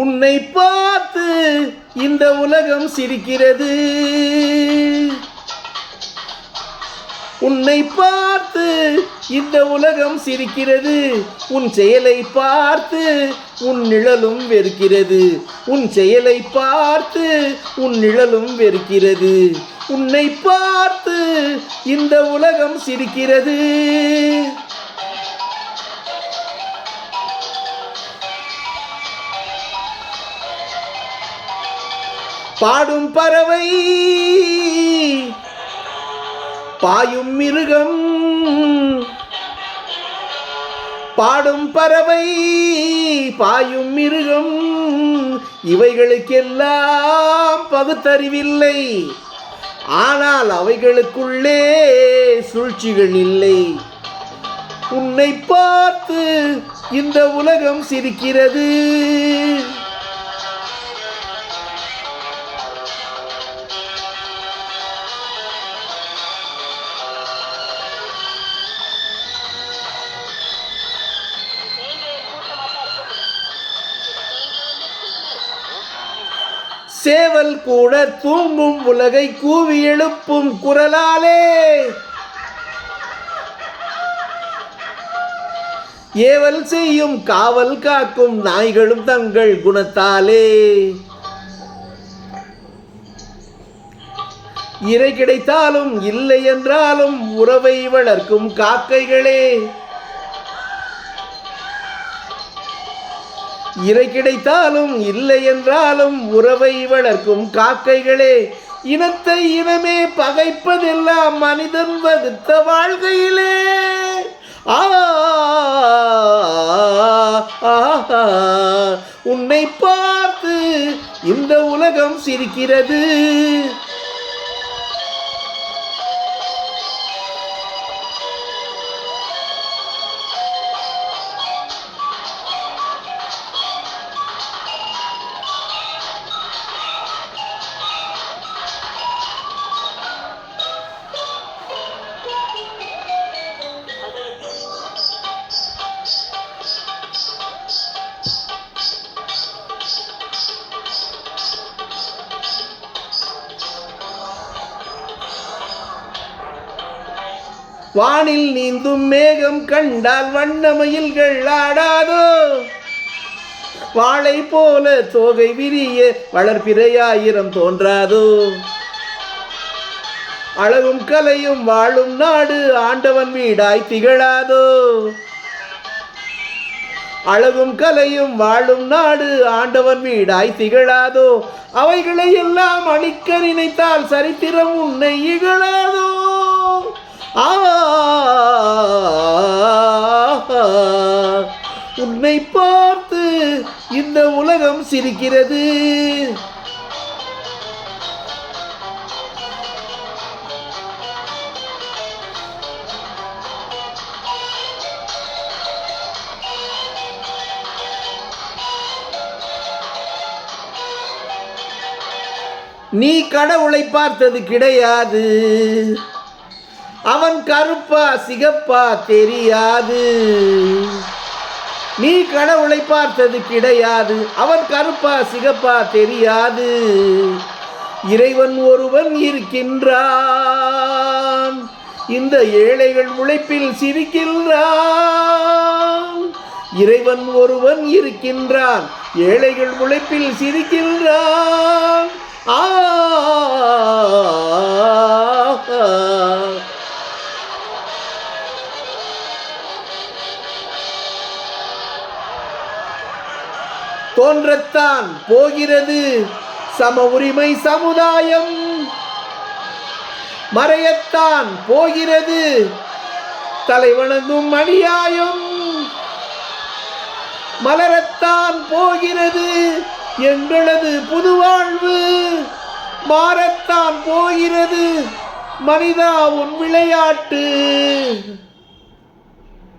உன்னை பார்த்து இந்த உலகம் சிரிக்கிறது. உன்னை பார்த்து இந்த உலகம் சிரிக்கிறது. உன் செயலை பார்த்து உன் நிழலும் வெறுக்கிறது. உன் செயலை பார்த்து உன் நிழலும் வெறுக்கிறது. உன்னை பார்த்து இந்த உலகம் சிரிக்கிறது. பாடும் பறவை பாயும் மிருகம். பாடும் பறவை பாயும் மிருகம். இவைகளுக்கெல்லாம் பகுத்தறிவில்லை. ஆனால் அவைகளுக்குள்ளே சூழ்ச்சிகள் இல்லை. உன்னை பார்த்து இந்த உலகம் சிரிக்கிறது. சேவல் கூட தூங்கும் உலகை கூவி எழுப்பும் குரலாலே. ஏவல் செய்யும் காவல் காக்கும் நாய்களும் தங்கள் குணத்தாலே. இறை கிடைத்தாலும் இல்லை என்றாலும் உறவை வளர்க்கும் காக்கைகளே. இறை கிடைத்தாலும் இல்லை என்றாலும் உறவை வளர்க்கும் காக்கைகளே இனத்தை இனமே பகைப்பதெல்லாம் மனிதன் வகுத்த வாழ்கையிலே ஆ ஆஹா. உன்னை பார்த்து இந்த உலகம் சிரிக்கிறது வானில் நீந்தும் மேகம் கண்டால் வண்ணமயில்கள் ஆடாதோ வாழை போல தோகை விரிய வளர்பிறையாயிரம் தோன்றாதோ? அழகும் கலையும் வாழும் நாடு ஆண்டவன் வீடாய் திகழாதோ? அழகும் கலையும் வாழும் நாடு ஆண்டவன் வீடாய் திகழாதோ? அவைகளை எல்லாம் அணிக்க நினைத்தால் சரித்திரம் உன்னை இகழாதோ? உன்னை பார்த்து இந்த உலகம் சிரிக்கிறது. நீ கடவுளை பார்த்தது கிடையாது. அவன் கருப்பா சிகப்பா தெரியாது. நீ கடவுளை பார்த்தது கிடையாது. அவன் கருப்பா சிகப்பா தெரியாது. இறைவன் ஒருவன் இருக்கின்றான். இந்த ஏழைகள் உழைப்பில் சிரிக்கின்றான். இறைவன் ஒருவன் இருக்கின்றான். ஏழைகள் உழைப்பில் சிரிக்கின்றான். தோன்றத்தான் போகிறது சம உரிமை சமுதாயம். மறையத்தான் போகிறது தலைவணங்கும் அநியாயம். மலரத்தான் போகிறது எங்களது புது வாழ்வு மாறத்தான் போகிறது மனிதா உன் விளையாட்டு.